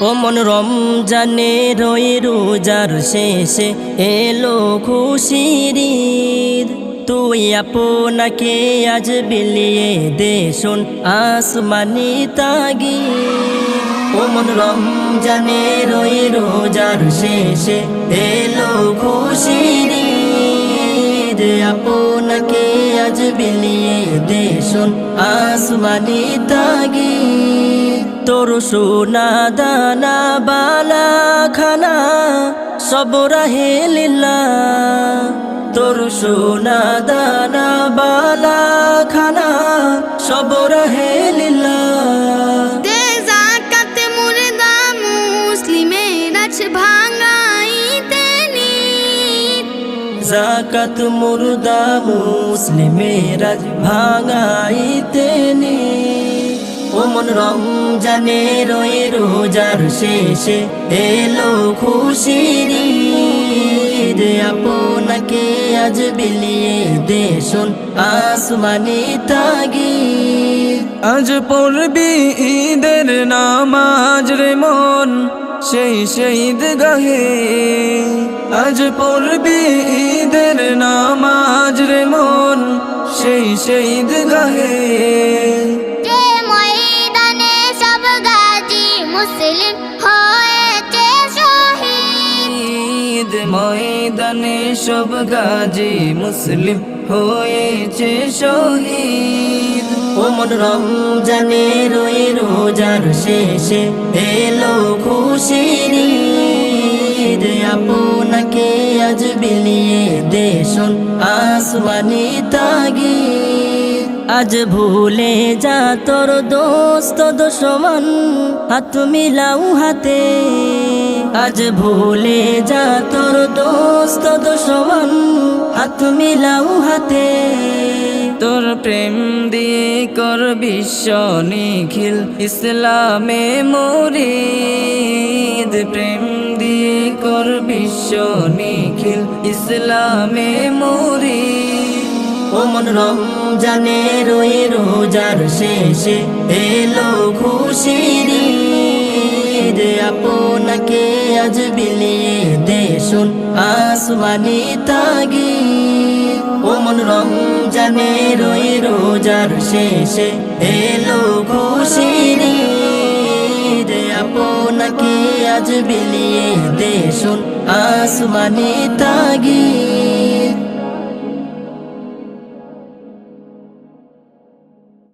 ও মন রমজানে রই রোজার শেষে এলো খুশির ঈদ। তুই আপনাকে আজ বিলিয়ে দে শোন আসমানি তাগি ও মন রমজানে রই রোজার শেষে এলো খুশির ঈদ। আপনাকে আজ বিলিয়ে দে শোন, আসমানি তাগি তোর সোনা দানা, বালা, খানা, সব রাহে লীলা তোর সোনা দানা, বালা, খানা, সব রাহে জাকাত মুর্দা মুসলিমেরা ভাঙাইতে নে ও মন রমজানে রই রোজার শেষে এলো খুশির। আপনাকে আজ বিলিয়ে দে শোন আসমানি তাগি আজ পড়বি ঈদের নামাজ রে মন। সেই শহীদ গাহে আজ পড়বি ঈদের নামাজ রে মন সেই শহীদ গাহে মুসলিম হয়েছে শহীদ। ময়দানে সব গাজী মুসলিম হয়েছে শহীদ। ও মন রমজানে রই রোজার শেষে এলো খুশির। আপনাকে আজ বিলিয়ে দে শোন আসমানি তাগি আজ ভুলে যা তোর দোস্ত দুশ্মন, হাত মিলাও হাতে। আজ ভুলে যা তোর দোস্ত দুশ্মন, হাত মিলাও হাতে। তোর প্রেম দিয়ে কর বিশ্ব নিখিল ইসলামে মরিদ। প্রেম দিয়ে কর বিশ্ব নিখিল ইসলামে মরিদ। ও মন রমজানে রই রোজার শেষে এলো খুশির। আপনাকে আজ বিলিয়ে দে শোন আসমানি তাগি ও মন রমজানে রই রোজার শেষে এলো খুশির। আপনাকে আজ বিলিয়ে দে শোন আসমানি তাগি